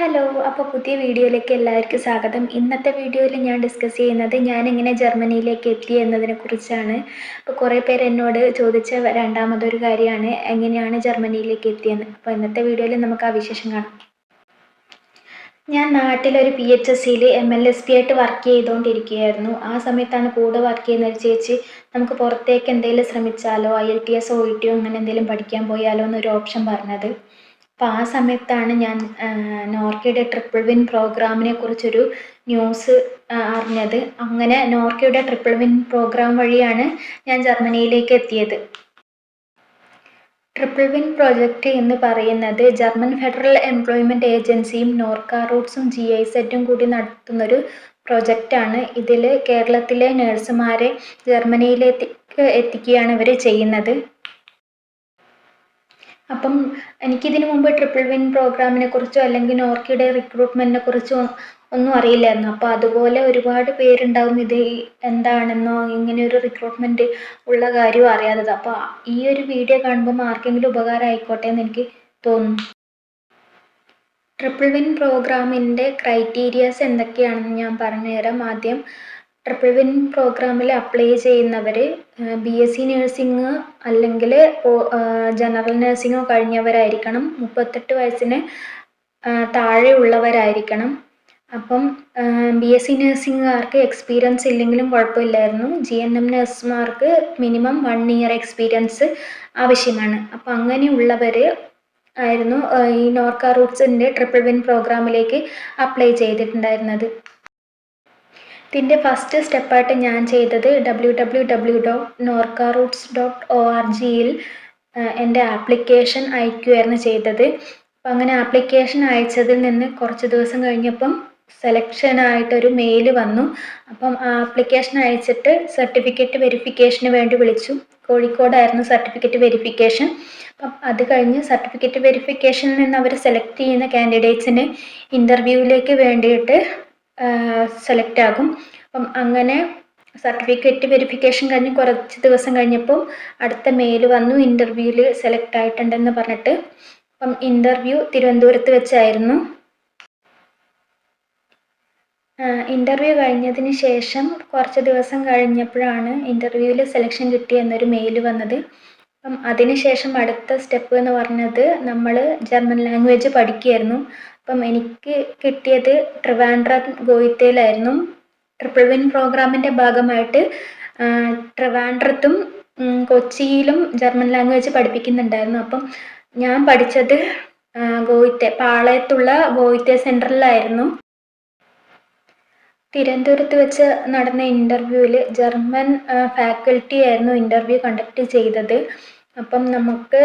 Hello അപ്പോൾ പുതിയ വീഡിയോയിലേക്ക് എല്ലാവർക്കും സ്വാഗതം. ഇന്നത്തെ വീഡിയോയിൽ ഞാൻ ഡിസ്കസ് ചെയ്യുന്നത് ഞാൻ എങ്ങനെ ജർമ്മനിയിലേക്ക് എത്തി എന്നതിനെ കുറിച്ചാണ്. അപ്പോൾ കുറേ പേര് എന്നോട് ചോദിച്ച രണ്ടാമതൊരു കാര്യമാണ് എങ്ങനെയാണ് ജർമ്മനിയിലേക്ക് എത്തിയെന്ന്. അപ്പോൾ ഇന്നത്തെ വീഡിയോയിൽ നമുക്ക് ആ വിശേഷം കാണാം. ഞാൻ നാട്ടിലൊരു പി എച്ച് എസ് സിയിൽ എം എൽ എസ് പി ആയിട്ട് വർക്ക് ചെയ്തുകൊണ്ടിരിക്കുകയായിരുന്നു ആ സമയത്താണ് കൂടെ വർക്ക് ചെയ്യുന്ന ഒരു ചേച്ചി നമുക്ക് പുറത്തേക്ക് എന്തെങ്കിലും ശ്രമിച്ചാലോ I L T S O E O അങ്ങനെ എന്തെങ്കിലും പഠിക്കാൻ പോയാലോ എന്നൊരു ഓപ്ഷൻ പറഞ്ഞത്. അപ്പോൾ ആ സമയത്താണ് ഞാൻ നോർക്കയുടെ ട്രിപ്പിൾ വിൻ പ്രോഗ്രാമിനെ കുറിച്ചൊരു ന്യൂസ് അറിഞ്ഞത്. അങ്ങനെ നോർക്കയുടെ ട്രിപ്പിൾ വിൻ പ്രോഗ്രാം വഴിയാണ് ഞാൻ ജർമ്മനിയിലേക്ക് എത്തിയത്. ട്രിപ്പിൾ വിൻ പ്രോജക്റ്റ് എന്ന് പറയുന്നത് ജർമ്മൻ ഫെഡറൽ എംപ്ലോയ്മെന്റ് ഏജൻസിയും നോർക്ക റൂട്ട്സും ജി ഐ സെറ്റും കൂടി നടത്തുന്നൊരു പ്രൊജക്റ്റാണ്. ഇതിൽ കേരളത്തിലെ നഴ്സുമാരെ ജർമ്മനിയിലേക്ക് എത്തിക്കുകയാണ് ഇവർ ചെയ്യുന്നത്. അപ്പം എനിക്കിതിനു മുമ്പ് ട്രിപ്പിൾ വിൻ പ്രോഗ്രാമിനെ കുറിച്ചോ അല്ലെങ്കിൽ നോർക്കിയുടെ റിക്രൂട്ട്മെന്റിനെ കുറിച്ചോ ഒന്നും അറിയില്ലായിരുന്നു. അപ്പോൾ അതുപോലെ ഒരുപാട് പേരുണ്ടാവും ഇത് എന്താണെന്നോ ഇങ്ങനെ ഒരു റിക്രൂട്ട്മെന്റ് ഉള്ള കാര്യവും അറിയാത്തത്. അപ്പോൾ ഈ ഒരു വീഡിയോ കാണുമ്പോൾ ആർക്കെങ്കിലും ഉപകാരം ആയിക്കോട്ടെ എന്ന് എനിക്ക് തോന്നുന്നു. ട്രിപ്പിൾ വിൻ പ്രോഗ്രാമിന്റെ ക്രൈറ്റീരിയാസ് എന്തൊക്കെയാണെന്ന് ഞാൻ പറഞ്ഞുതരാം. ആദ്യം ട്രിപ്പിൾ വിൻ പ്രോഗ്രാമിൽ അപ്ലൈ ചെയ്യുന്നവർ ബി എസ് സി നഴ്സിംഗ് അല്ലെങ്കിൽ ജനറൽ നഴ്സിംഗോ കഴിഞ്ഞവരായിരിക്കണം. മുപ്പത്തെട്ട് വയസ്സിന് താഴെയുള്ളവരായിരിക്കണം. അപ്പം ബി എസ് സി നഴ്സിംഗുകാർക്ക് എക്സ്പീരിയൻസ് ഇല്ലെങ്കിലും കുഴപ്പമില്ലായിരുന്നു. ജി എൻ എം നഴ്സുമാർക്ക് മിനിമം വൺ ഇയർ എക്സ്പീരിയൻസ് ആവശ്യമാണ്. അപ്പം അങ്ങനെയുള്ളവർ ആയിരുന്നു ഈ നോർക്ക റൂട്ട്സിന്റെ ട്രിപ്പിൾ വിൻ പ്രോഗ്രാമിലേക്ക് അപ്ലൈ ചെയ്തിട്ടുണ്ടായിരുന്നത്. ഇതിന്റെ ഫസ്റ്റ് സ്റ്റെപ്പായിട്ട് ഞാൻ ചെയ്തത് W W W dot Norka roots dot O R ജിയിൽ എന്റെ ആപ്ലിക്കേഷൻ അയക്കുമായിരുന്നു ചെയ്തത്. അപ്പം അങ്ങനെ ആപ്ലിക്കേഷൻ അയച്ചതിൽ നിന്ന് കുറച്ച് ദിവസം കഴിഞ്ഞപ്പം സെലക്ഷനായിട്ടൊരു മെയിൽ വന്നു. അപ്പം ആപ്ലിക്കേഷൻ അയച്ചിട്ട് സർട്ടിഫിക്കറ്റ് വെരിഫിക്കേഷന് വേണ്ടി വിളിച്ചു. കോഴിക്കോടായിരുന്നു സർട്ടിഫിക്കറ്റ് വെരിഫിക്കേഷൻ അപ്പം അത് കഴിഞ്ഞ് സർട്ടിഫിക്കറ്റ് വെരിഫിക്കേഷനിൽ നിന്ന് അവർ സെലക്ട് ചെയ്യുന്ന കാൻഡിഡേറ്റ്സിന് ഇന്റർവ്യൂവിലേക്ക് വേണ്ടിയിട്ട് സെലക്ട് ആകും. അപ്പം അങ്ങനെ സർട്ടിഫിക്കറ്റ് വെരിഫിക്കേഷൻ കഴിഞ്ഞ് കുറച്ച് ദിവസം കഴിഞ്ഞപ്പം അടുത്ത മെയിൽ വന്നു ഇന്റർവ്യൂവിൽ സെലക്ട് ആയിട്ടുണ്ടെന്ന് പറഞ്ഞിട്ട്. അപ്പം ഇന്റർവ്യൂ തിരുവനന്തപുരത്ത് വെച്ചായിരുന്നു. ഇന്റർവ്യൂ കഴിഞ്ഞതിന് ശേഷം കുറച്ച് ദിവസം കഴിഞ്ഞപ്പോഴാണ് ഇന്റർവ്യൂവിൽ സെലക്ഷൻ കിട്ടിയെന്നൊരു മെയിൽ വന്നത്. അപ്പം അതിനുശേഷം അടുത്ത സ്റ്റെപ്പ് എന്ന് പറഞ്ഞത് നമ്മൾ ജർമ്മൻ ലാംഗ്വേജ് പഠിക്കുകയായിരുന്നു അപ്പം എനിക്ക് കിട്ടിയത് ട്രിവാൻഡ്രം ഗോയിത്തയിലായിരുന്നു ട്രിപ്പിൾ വിൻ പ്രോഗ്രാമിന്റെ ഭാഗമായിട്ട് ട്രിവാൻഡ്രത്തും കൊച്ചിയിലും ജർമ്മൻ ലാംഗ്വേജ് പഠിപ്പിക്കുന്നുണ്ടായിരുന്നു അപ്പം ഞാൻ പഠിച്ചത് ഗോയിത്തെ പാളയത്തുള്ള ഗോയിത്തെ സെന്ററിലായിരുന്നു തിരുവനന്തപുരത്ത് വെച്ച് നടന്ന ഇന്റർവ്യൂവിൽ ജർമ്മൻ ഫാക്കൽറ്റി ആയിരുന്നു ഇന്റർവ്യൂ കണ്ടക്ട് ചെയ്തത്. അപ്പം നമുക്ക്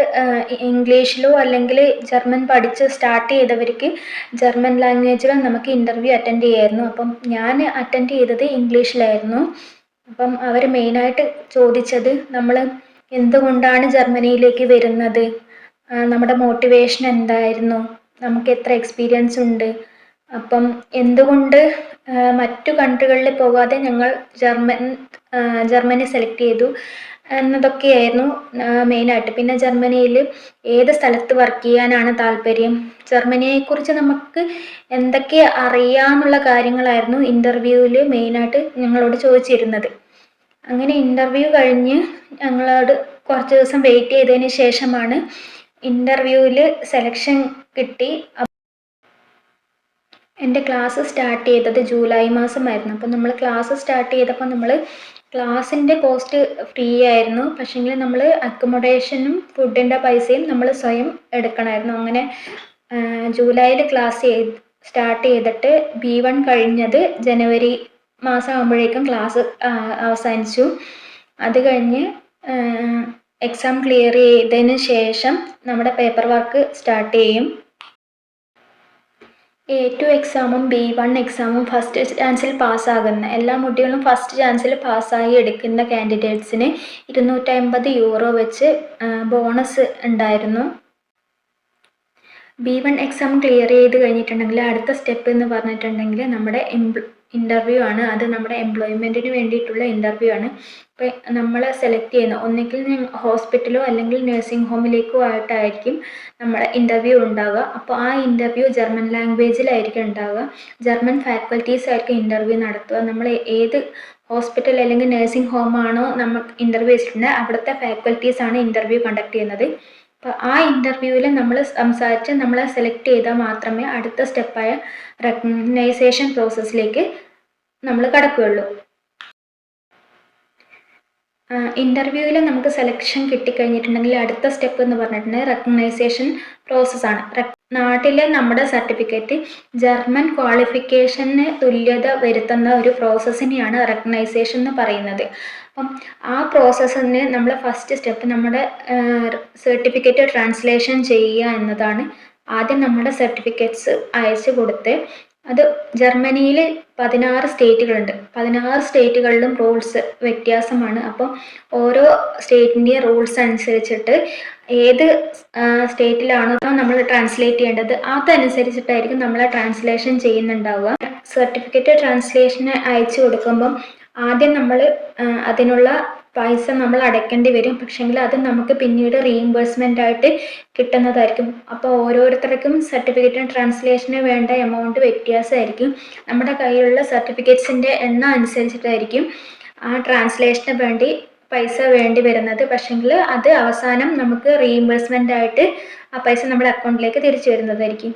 ഇംഗ്ലീഷിലോ അല്ലെങ്കിൽ ജർമ്മൻ പഠിച്ച് സ്റ്റാർട്ട് ചെയ്തവർക്ക് ജർമ്മൻ ലാംഗ്വേജിലും നമുക്ക് ഇന്റർവ്യൂ അറ്റൻഡ് ചെയ്യായിരുന്നു. അപ്പം ഞാൻ അറ്റൻഡ് ചെയ്തത് ഇംഗ്ലീഷിലായിരുന്നു. അപ്പം അവർ മെയിനായിട്ട് ചോദിച്ചത് നമ്മൾ എന്തുകൊണ്ടാണ് ജർമ്മനിയിലേക്ക് വരുന്നത്? നമ്മുടെ മോട്ടിവേഷൻ എന്തായിരുന്നു? നമുക്ക് എത്ര എക്സ്പീരിയൻസ് ഉണ്ട്? അപ്പം എന്തുകൊണ്ട് മറ്റു കൺട്രികളിൽ പോകാതെ ഞങ്ങൾ ജർമ്മൻ ജർമ്മനി സെലക്ട് ചെയ്തു. എന്നതൊക്കെയായിരുന്നു മെയിനായിട്ട് പിന്നെ ജർമ്മനിയിൽ ഏത് സ്ഥലത്ത് വർക്ക് ചെയ്യാനാണ് താല്പര്യം? ജർമ്മനിയെക്കുറിച്ച് നമുക്ക് എന്തൊക്കെ അറിയാമെന്നുള്ള കാര്യങ്ങളായിരുന്നു ഇന്റർവ്യൂവിൽ മെയിനായിട്ട് ഞങ്ങളോട് ചോദിച്ചിരുന്നത്. അങ്ങനെ ഇന്റർവ്യൂ കഴിഞ്ഞ് ഞങ്ങളോട് കുറച്ച് ദിവസം വെയിറ്റ് ചെയ്തതിന് ശേഷമാണ് ഇന്റർവ്യൂവിൽ സെലക്ഷൻ കിട്ടി. എന്റെ ക്ലാസ് സ്റ്റാർട്ട് ചെയ്തത് ജൂലൈ മാസമായിരുന്നു. അപ്പം നമ്മൾ ക്ലാസ് സ്റ്റാർട്ട് ചെയ്തപ്പോൾ നമ്മൾ ക്ലാസ്സിന്റെ കോസ്റ്റ് ഫ്രീ ആയിരുന്നു. പക്ഷേങ്കിൽ നമ്മൾ അക്കോമഡേഷനും ഫുഡിന്റെ പൈസയും നമ്മൾ സ്വയം എടുക്കണമായിരുന്നു. അങ്ങനെ ജൂലൈയിൽ ക്ലാസ് ചെയ്ത് സ്റ്റാർട്ട് ചെയ്തിട്ട് ബി വൺ കഴിഞ്ഞത് ജനുവരി മാസം ആകുമ്പോഴേക്കും ക്ലാസ് അവസാനിച്ചു. അത് കഴിഞ്ഞ് എക്സാം ക്ലിയർ ചെയ്തതിന് ശേഷം നമ്മുടെ പേപ്പർ വർക്ക് സ്റ്റാർട്ട് ചെയ്യും. എ ടു എക്സാമും ബി വൺ എക്സാമും ഫസ്റ്റ് ചാൻസിൽ പാസ്സാകുന്ന എല്ലാ കുട്ടികളും ഫസ്റ്റ് ചാൻസിൽ പാസ്സായി എടുക്കുന്ന കാൻഡിഡേറ്റ്സിന് ഇരുന്നൂറ്റമ്പത് യൂറോ വെച്ച് ബോണസ് ഉണ്ടായിരുന്നു. ബി വൺ എക്സാം ക്ലിയർ ചെയ്ത് കഴിഞ്ഞിട്ടുണ്ടെങ്കിൽ അടുത്ത സ്റ്റെപ്പ് എന്ന് പറഞ്ഞിട്ടുണ്ടെങ്കിൽ നമ്മുടെ ഇന്റർവ്യൂ ആണ്. അത് നമ്മുടെ എംപ്ലോയ്മെന്റിന് വേണ്ടിയിട്ടുള്ള ഇന്റർവ്യൂ ആണ്. അപ്പോൾ നമ്മൾ സെലക്ട് ചെയ്യുന്ന ഒന്നുകിൽ ഹോസ്പിറ്റലോ അല്ലെങ്കിൽ നഴ്സിംഗ് ഹോമിലേക്കോ ആയിട്ടായിരിക്കും നമ്മളെ ഇന്റർവ്യൂ ഉണ്ടാവുക. അപ്പോൾ ആ ഇന്റർവ്യൂ ജർമ്മൻ ലാംഗ്വേജിലായിരിക്കും ഉണ്ടാവുക. ജർമ്മൻ ഫാക്കൽറ്റീസ് ആയിരിക്കും ഇന്റർവ്യൂ നടത്തുക. നമ്മൾ ഏത് ഹോസ്പിറ്റൽ അല്ലെങ്കിൽ നഴ്സിംഗ് ഹോമാണോ നമ്മൾ ഇന്റർവ്യൂ വെച്ചിട്ടുണ്ടെങ്കിൽ അവിടുത്തെ ഫാക്കൽറ്റീസ് ആണ് ഇന്റർവ്യൂ കണ്ടക്ട് ചെയ്യുന്നത്. അപ്പോൾ ആ ഇന്റർവ്യൂവിൽ നമ്മൾ സംസാരിച്ച് നമ്മളെ സെലക്ട് ചെയ്താൽ മാത്രമേ അടുത്ത സ്റ്റെപ്പായ റെക്കഗ്നൈസേഷൻ പ്രോസസ്സിലേക്ക് നമ്മൾ കടക്കുകയുള്ളൂ. ഇന്റർവ്യൂവിൽ നമുക്ക് സെലക്ഷൻ കിട്ടിക്കഴിഞ്ഞിട്ടുണ്ടെങ്കിൽ അടുത്ത സ്റ്റെപ്പ് എന്ന് പറഞ്ഞിട്ടുണ്ടെങ്കിൽ റെക്കഗ്നൈസേഷൻ പ്രോസസ്സാണ് നാട്ടിലെ നമ്മുടെ സർട്ടിഫിക്കറ്റ് ജർമ്മൻ ക്വാളിഫിക്കേഷന് തുല്യത വരുത്തുന്ന ഒരു പ്രോസസ്സിനെയാണ് റെക്കഗ്നൈസേഷൻ എന്ന് പറയുന്നത്. അപ്പം ആ പ്രോസസ്സിന് നമ്മൾ ഫസ്റ്റ് സ്റ്റെപ്പ് നമ്മുടെ സർട്ടിഫിക്കറ്റ് ട്രാൻസ്ലേഷൻ ചെയ്യുക എന്നതാണ് ആദ്യം നമ്മുടെ സർട്ടിഫിക്കറ്റ്സ് അയച്ചു കൊടുത്ത് അത് ജർമ്മനിയിൽ പതിനാറ് സ്റ്റേറ്റുകളുണ്ട്. പതിനാറ് സ്റ്റേറ്റുകളിലും റൂൾസ് വ്യത്യാസമാണ്. അപ്പം ഓരോ സ്റ്റേറ്റിന്റെയും റൂൾസ് അനുസരിച്ചിട്ട് ഏത് സ്റ്റേറ്റിലാണോ നമ്മൾ ട്രാൻസ്ലേറ്റ് ചെയ്യേണ്ടത് അതനുസരിച്ചിട്ടായിരിക്കും നമ്മൾ ട്രാൻസ്ലേഷൻ ചെയ്യുന്നുണ്ടാവുക. സർട്ടിഫിക്കറ്റ് ട്രാൻസ്ലേഷന് അയച്ചു കൊടുക്കുമ്പം ആദ്യം നമ്മൾ അതിനുള്ള പൈസ നമ്മൾ അടയ്ക്കേണ്ടി വരും. പക്ഷെങ്കിൽ അത് നമുക്ക് പിന്നീട് റീഇംബേഴ്സ്മെന്റ് ആയിട്ട് കിട്ടുന്നതായിരിക്കും. അപ്പോൾ ഓരോരുത്തർക്കും സർട്ടിഫിക്കറ്റിന് ട്രാൻസ്ലേഷന് വേണ്ട എമൗണ്ട് വ്യത്യാസമായിരിക്കും. നമ്മുടെ കയ്യിലുള്ള സർട്ടിഫിക്കറ്റ്സിന്റെ എണ്ണം അനുസരിച്ചിട്ടായിരിക്കും ആ ട്രാൻസ്ലേഷന് വേണ്ടി പൈസ വേണ്ടി വരുന്നത്. പക്ഷെങ്കിൽ അത് അവസാനം നമുക്ക് റീഇംബേഴ്സ്മെന്റ് ആയിട്ട് ആ പൈസ നമ്മുടെ അക്കൗണ്ടിലേക്ക് തിരിച്ചു വരുന്നതായിരിക്കും.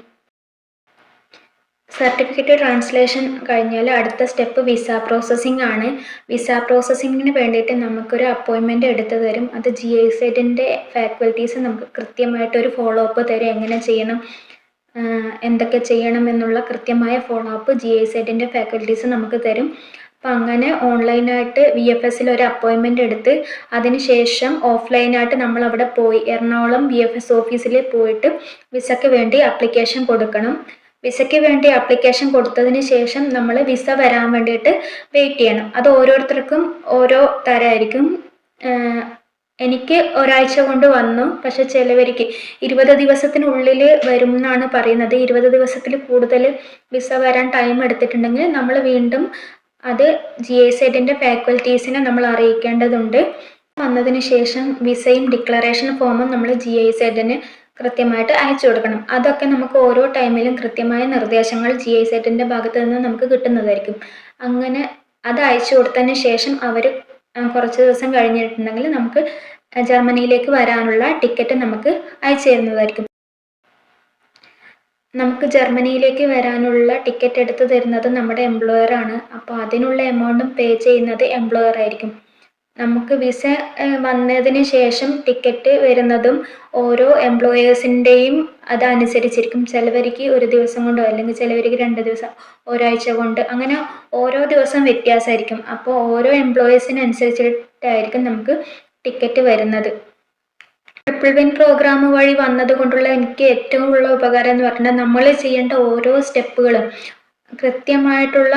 സർട്ടിഫിക്കറ്റ് ട്രാൻസ്ലേഷൻ കഴിഞ്ഞാൽ അടുത്ത സ്റ്റെപ്പ് വിസ പ്രോസസ്സിംഗ് ആണ്. വിസ പ്രോസസ്സിങ്ങിന് വേണ്ടിയിട്ട് നമുക്കൊരു അപ്പോയിൻമെന്റ് എടുത്തു തരും. അത് ജി ഐ സെറ്റിന്റെ ഫാക്കൽറ്റീസ് നമുക്ക് കൃത്യമായിട്ടൊരു ഫോളോ അപ്പ് തരും. എങ്ങനെ ചെയ്യണം എന്തൊക്കെ ചെയ്യണം എന്നുള്ള കൃത്യമായ ഫോളോ അപ്പ് ജി ഐ സെറ്റിന്റെ ഫാക്കൽറ്റീസ് നമുക്ക് തരും. അപ്പം അങ്ങനെ ഓൺലൈനായിട്ട് വി എഫ് എസിൽ ഒരു അപ്പോയിൻമെന്റ് എടുത്ത് അതിന് ശേഷം ഓഫ്ലൈനായിട്ട് നമ്മൾ അവിടെ പോയി എറണാകുളം വി എഫ് എസ് ഓഫീസിൽ പോയിട്ട് വിസയ്ക്ക് വേണ്ടി അപ്ലിക്കേഷൻ കൊടുക്കണം. വിസയ്ക്ക് വേണ്ടി ആപ്ലിക്കേഷൻ കൊടുത്തതിന് ശേഷം നമ്മൾ വിസ വരാൻ വേണ്ടിയിട്ട് വെയിറ്റ് ചെയ്യണം. അത് ഓരോരുത്തർക്കും ഓരോ തരമായിരിക്കും എനിക്ക് ഒരാഴ്ച കൊണ്ട് വന്നു. പക്ഷെ ചിലവർക്ക് ഇരുപത് ദിവസത്തിനുള്ളിൽ വരും എന്നാണ് പറയുന്നത്. ഇരുപത് ദിവസത്തിൽ കൂടുതൽ വിസ വരാൻ ടൈം എടുത്തിട്ടുണ്ടെങ്കിൽ നമ്മൾ വീണ്ടും അത് ജി എ എഡിന്റെ ഫാക്കൽറ്റീസിനെ നമ്മൾ അറിയിക്കേണ്ടതുണ്ട്. വന്നതിന് ശേഷം വിസയും ഡിക്ലറേഷൻ ഫോമും നമ്മൾ ജി ഐ സെഡിന് കൃത്യമായിട്ട് അയച്ചു കൊടുക്കണം. അതൊക്കെ നമുക്ക് ഓരോ ടൈമിലും കൃത്യമായ നിർദ്ദേശങ്ങൾ ജി ഐ സെറ്റിന്റെ ഭാഗത്ത് നിന്ന് നമുക്ക് കിട്ടുന്നതായിരിക്കും. അങ്ങനെ അത് അയച്ചു കൊടുത്തതിന് ശേഷം അവർ കുറച്ച് ദിവസം കഴിഞ്ഞിട്ടുണ്ടെങ്കിൽ നമുക്ക് ജർമ്മനിയിലേക്ക് വരാനുള്ള ടിക്കറ്റ് നമുക്ക് അയച്ചു തരുന്നതായിരിക്കും. നമുക്ക് ജർമ്മനിയിലേക്ക് വരാനുള്ള ടിക്കറ്റ് എടുത്തു തരുന്നത് നമ്മുടെ എംപ്ലോയർ ആണ്. അപ്പോൾ അതിനുള്ള എമൗണ്ടും പേ ചെയ്യുന്നത് എംപ്ലോയർ ആയിരിക്കും. നമുക്ക് വിസ വന്നതിന് ശേഷം ടിക്കറ്റ് വരുന്നതും ഓരോ എംപ്ലോയേഴ്സിന്റെയും അതനുസരിച്ചിരിക്കും ചിലവർക്ക് ഒരു ദിവസം കൊണ്ടോ അല്ലെങ്കിൽ ചിലവർക്ക് രണ്ട് ദിവസം ഒരാഴ്ച കൊണ്ട്. അങ്ങനെ ഓരോ ദിവസം വ്യത്യാസമായിരിക്കും. അപ്പോൾ ഓരോ എംപ്ലോയേഴ്സിനനുസരിച്ചിട്ടായിരിക്കും നമുക്ക് ടിക്കറ്റ് വരുന്നത്. ട്രിപ്പിൾ വിൻ പ്രോഗ്രാം വഴി വന്നത് കൊണ്ടുള്ള എനിക്ക് ഏറ്റവും ഉള്ള ഉപകാരം എന്ന് പറഞ്ഞാൽ നമ്മൾ ചെയ്യേണ്ട ഓരോ സ്റ്റെപ്പുകളും കൃത്യമായിട്ടുള്ള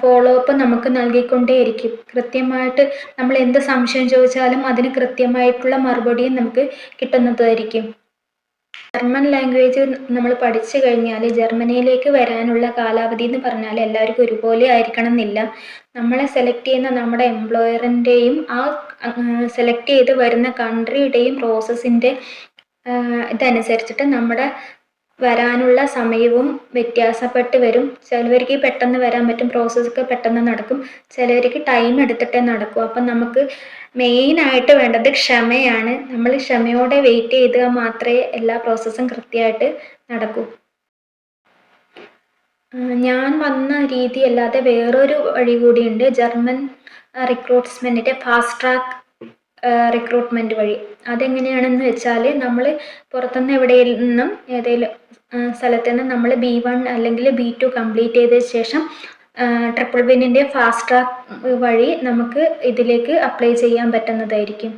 ഫോളോ അപ്പ് നമുക്ക് നൽകിക്കൊണ്ടേയിരിക്കും. കൃത്യമായിട്ട് നമ്മൾ എന്ത് സംശയം ചോദിച്ചാലും അതിന് കൃത്യമായിട്ടുള്ള മറുപടിയും നമുക്ക് കിട്ടുന്നതായിരിക്കും. ജർമ്മൻ ലാംഗ്വേജ് നമ്മൾ പഠിച്ചു കഴിഞ്ഞാൽ ജർമ്മനിയിലേക്ക് വരാനുള്ള കാലാവധി എന്ന് പറഞ്ഞാൽ എല്ലാവർക്കും ഒരുപോലെ ആയിരിക്കണം എന്നില്ല നമ്മളെ സെലക്ട് ചെയ്യുന്ന നമ്മുടെ എംപ്ലോയറിന്റെയും ആ സെലക്ട് ചെയ്ത് വരുന്ന കൺട്രിയുടെയും പ്രോസസ്സിന്റെ ഇതനുസരിച്ചിട്ട് നമ്മുടെ വരാനുള്ള സമയവും വ്യത്യാസപ്പെട്ട് വരും. ചിലവർക്ക് പെട്ടെന്ന് വരാൻ പറ്റും പ്രോസസ്സൊക്കെ പെട്ടെന്ന് നടക്കും. ചിലവർക്ക് ടൈം എടുത്തിട്ടേ നടക്കും. അപ്പം നമുക്ക് മെയിനായിട്ട് വേണ്ടത് ക്ഷമയാണ്. നമ്മൾ ക്ഷമയോടെ വെയിറ്റ് ചെയ്താൽ മാത്രമേ എല്ലാ പ്രോസസ്സും കൃത്യമായിട്ട് നടക്കൂ. ഞാൻ വന്ന രീതി അല്ലാതെ വേറൊരു വഴി കൂടിയുണ്ട് ജർമ്മൻ റിക്രൂട്ട്സ്മെന്റിന്റെ ഫാസ്റ്റ് ട്രാക്ക് റിക്രൂട്ട്മെന്റ് വഴി. അതെങ്ങനെയാണെന്ന് വെച്ചാൽ നമ്മൾ പുറത്തുനിന്ന് എവിടെ നിന്നും ഏതെങ്കിലും സ്ഥലത്ത് നിന്ന് നമ്മൾ ബി വൺ അല്ലെങ്കിൽ ബി ടു കംപ്ലീറ്റ് ചെയ്ത ശേഷം ട്രിപ്പിൾ ബിന്നിന്റെ ഫാസ്റ്റ് ട്രാക്ക് വഴി നമുക്ക് ഇതിലേക്ക് അപ്ലൈ ചെയ്യാൻ പറ്റുന്നതായിരിക്കും.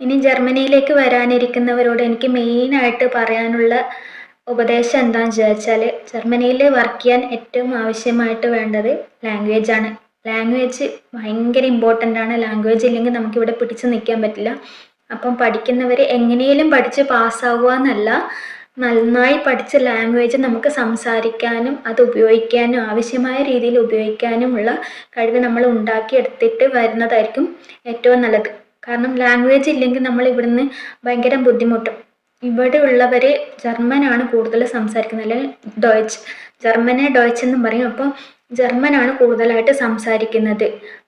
ഇനി ജർമ്മനിയിലേക്ക് വരാനിരിക്കുന്നവരോട് എനിക്ക് മെയിനായിട്ട് പറയാനുള്ള ഉപദേശം എന്താണെന്ന് ചോദിച്ചാൽ ജർമ്മനിയിൽ വർക്ക് ചെയ്യാൻ ഏറ്റവും ആവശ്യമായിട്ട് വേണ്ടത് ലാംഗ്വേജ് ആണ്. ലാംഗ്വേജ് ഭയങ്കര ഇമ്പോർട്ടന്റ് ആണ്. ലാംഗ്വേജ് ഇല്ലെങ്കിൽ നമുക്കിവിടെ പിടിച്ചു നിൽക്കാൻ പറ്റില്ല. അപ്പം പഠിക്കുന്നവർ എങ്ങനെയും പഠിച്ച് പാസ്സാവുക എന്നല്ല നന്നായി പഠിച്ച ലാംഗ്വേജ് നമുക്ക് സംസാരിക്കാനും അത് ഉപയോഗിക്കാനും ആവശ്യമായ രീതിയിൽ ഉപയോഗിക്കാനുമുള്ള കഴിവ് നമ്മൾ ഉണ്ടാക്കിയെടുത്തിട്ട് വരുന്നതായിരിക്കും ഏറ്റവും നല്ലത്. കാരണം ലാംഗ്വേജ് ഇല്ലെങ്കിൽ നമ്മൾ ഇവിടുന്ന് ഭയങ്കര ബുദ്ധിമുട്ടും. ഇവിടെ ഉള്ളവർ ജർമ്മനാണ് കൂടുതൽ സംസാരിക്കുന്നത്. അല്ലെങ്കിൽ ഡോയ്ച്ച് ജർമ്മനെ ഡോയ്ച്ച് എന്നും പറയും. അപ്പോൾ ജർമ്മനാണ് കൂടുതലായിട്ട് സംസാരിക്കുന്നത്.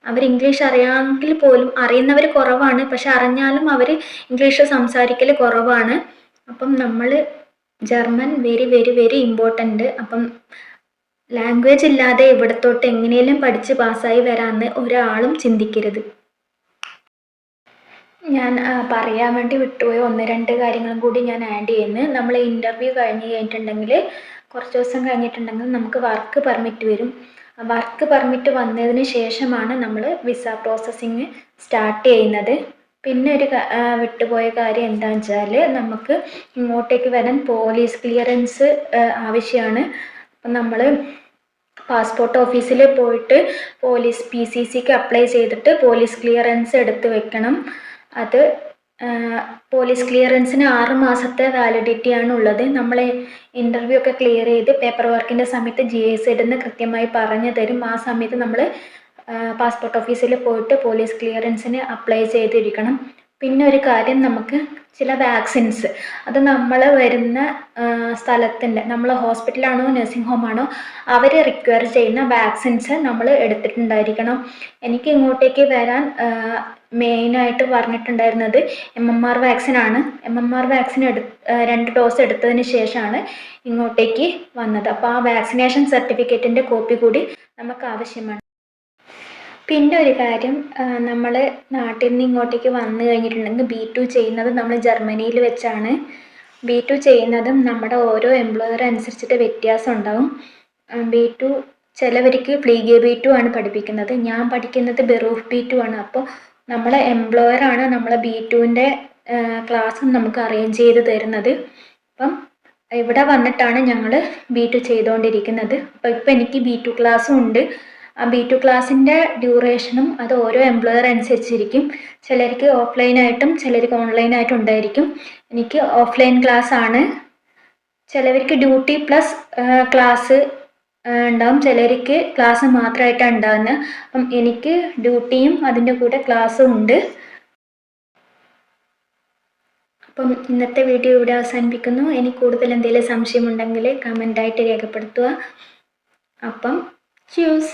അവർ ഇംഗ്ലീഷ് അറിയാമെങ്കിൽ പോലും അറിയുന്നവർ കുറവാണ്. പക്ഷെ അറിഞ്ഞാലും അവർ ഇംഗ്ലീഷ് സംസാരിക്കൽ കുറവാണ്. അപ്പം നമ്മൾ German very very very important അപ്പം ലാംഗ്വേജ് ഇല്ലാതെ ഇവിടത്തോട്ട് എങ്ങനെയും പഠിച്ച് പാസ്സായി വരാമെന്ന് ഒരാളും ചിന്തിക്കരുത്. ഞാൻ പറയാൻ വേണ്ടി വിട്ടുപോയ ഒന്ന് രണ്ട് കാര്യങ്ങളും കൂടി ഞാൻ ആഡ് ചെയ്യുന്നു. നമ്മൾ ഇന്റർവ്യൂ കഴിഞ്ഞ് കഴിഞ്ഞിട്ടുണ്ടെങ്കിൽ കുറച്ച് ദിവസം കഴിഞ്ഞിട്ടുണ്ടെങ്കിൽ നമുക്ക് വർക്ക് പെർമിറ്റ് വരും. വർക്ക് പെർമിറ്റ് വന്നതിന് ശേഷമാണ് നമ്മൾ വിസ പ്രോസസ്സിങ് സ്റ്റാർട്ട് ചെയ്യുന്നത്. പിന്നെ ഒരു വിട്ടുപോയ കാര്യം എന്താണെന്ന് വെച്ചാൽ നമുക്ക് ഇങ്ങോട്ടേക്ക് വരാൻ പോലീസ് ക്ലിയറൻസ് ആവശ്യമാണ്. അപ്പം നമ്മൾ പാസ്പോർട്ട് ഓഫീസിൽ പോയിട്ട് പോലീസ് പി സി സിക്ക് അപ്ലൈ ചെയ്തിട്ട് പോലീസ് ക്ലിയറൻസ് എടുത്ത് വെക്കണം. അത് പോലീസ് ക്ലിയറൻസിന് ആറ് മാസത്തെ വാലിഡിറ്റി ആണ് ഉള്ളത്. നമ്മൾ ഇന്റർവ്യൂ ഒക്കെ ക്ലിയർ ചെയ്ത് പേപ്പർ വർക്കിന്റെ സമയത്ത് ജി എസ് ഇടുന്ന് കൃത്യമായി പറഞ്ഞു തരും. ആ സമയത്ത് നമ്മൾ പാസ്പോർട്ട് ഓഫീസിൽ പോയിട്ട് പോലീസ് ക്ലിയറൻസിന് അപ്ലൈ ചെയ്തിരിക്കണം. പിന്നെ ഒരു കാര്യം നമുക്ക് ചില വാക്സിൻസ് അത് നമ്മൾ വരുന്ന സ്ഥലത്തിന്റെ നമ്മൾ ഹോസ്പിറ്റലാണോ നഴ്സിംഗ് ഹോമാണോ അവർ റിക്വയർ ചെയ്യുന്ന വാക്സിൻസ് നമ്മൾ എടുത്തിട്ടുണ്ടായിരിക്കണം. എനിക്ക് ഇങ്ങോട്ടേക്ക് വരാൻ മെയിനായിട്ട് പറഞ്ഞിട്ടുണ്ടായിരുന്നത് എം എം ആർ വാക്സിനാണ് എം എം ആർ വാക്സിൻ എടു രണ്ട് ഡോസ് എടുത്തതിന് ശേഷമാണ് ഇങ്ങോട്ടേക്ക് വന്നത്. അപ്പോൾ ആ വാക്സിനേഷൻ സർട്ടിഫിക്കറ്റിന്റെ കോപ്പി കൂടി നമുക്ക് ആവശ്യമാണ്. പിന്നെ ഒരു കാര്യം നമ്മൾ നാട്ടിൽ നിന്ന് ഇങ്ങോട്ടേക്ക് വന്നു കഴിഞ്ഞിട്ടുണ്ടെങ്കിൽ ബി ടു ചെയ്യുന്നത് നമ്മൾ ജർമ്മനിയിൽ വെച്ചാണ്. ബി ടു ചെയ്യുന്നതും നമ്മുടെ ഓരോ എംപ്ലോയർ അനുസരിച്ചിട്ട് വ്യത്യാസം ഉണ്ടാവും. ബി ടു ചിലവർക്ക് ഫ്ലീഗെ ബി ടു ആണ് പഠിപ്പിക്കുന്നത്. ഞാൻ പഠിക്കുന്നത് ബെറൂഫ് ബി ടു ആണ്. അപ്പോൾ നമ്മളെ എംപ്ലോയറാണ് നമ്മളെ ബി ടുവിന്റെ ക്ലാസ് നമുക്ക് അറേഞ്ച് ചെയ്ത് തരുന്നത്. അപ്പം ഇവിടെ വന്നിട്ടാണ് ഞങ്ങൾ ബി ടു ചെയ്തുകൊണ്ടിരിക്കുന്നത് അപ്പോൾ ഇപ്പം എനിക്ക് ബി ടു ക്ലാസ്സും ഉണ്ട്. ആ ബി ടു ക്ലാസ്സിന്റെ ഡ്യൂറേഷനും അത് ഓരോ എംപ്ലോയർ അനുസരിച്ചിരിക്കും. ചിലർക്ക് ഓഫ്ലൈനായിട്ടും ചിലർക്ക് ഓൺലൈനായിട്ടും ഉണ്ടായിരിക്കും. എനിക്ക് ഓഫ്ലൈൻ ക്ലാസ് ആണ്. ചിലവർക്ക് ഡ്യൂട്ടി പ്ലസ് ക്ലാസ് ഉണ്ടാവും. ചിലർക്ക് ക്ലാസ് മാത്രമായിട്ടാണ് ഉണ്ടാകുന്നത് അപ്പം എനിക്ക് ഡ്യൂട്ടിയും അതിന്റെ കൂടെ ക്ലാസ്സും ഉണ്ട്. അപ്പം ഇന്നത്തെ വീഡിയോ ഇവിടെ അവസാനിപ്പിക്കുന്നു. ഇനി കൂടുതൽ എന്തെങ്കിലും സംശയമുണ്ടെങ്കിൽ കമന്റായിട്ട് രേഖപ്പെടുത്തുക. അപ്പം ച്യൂസ്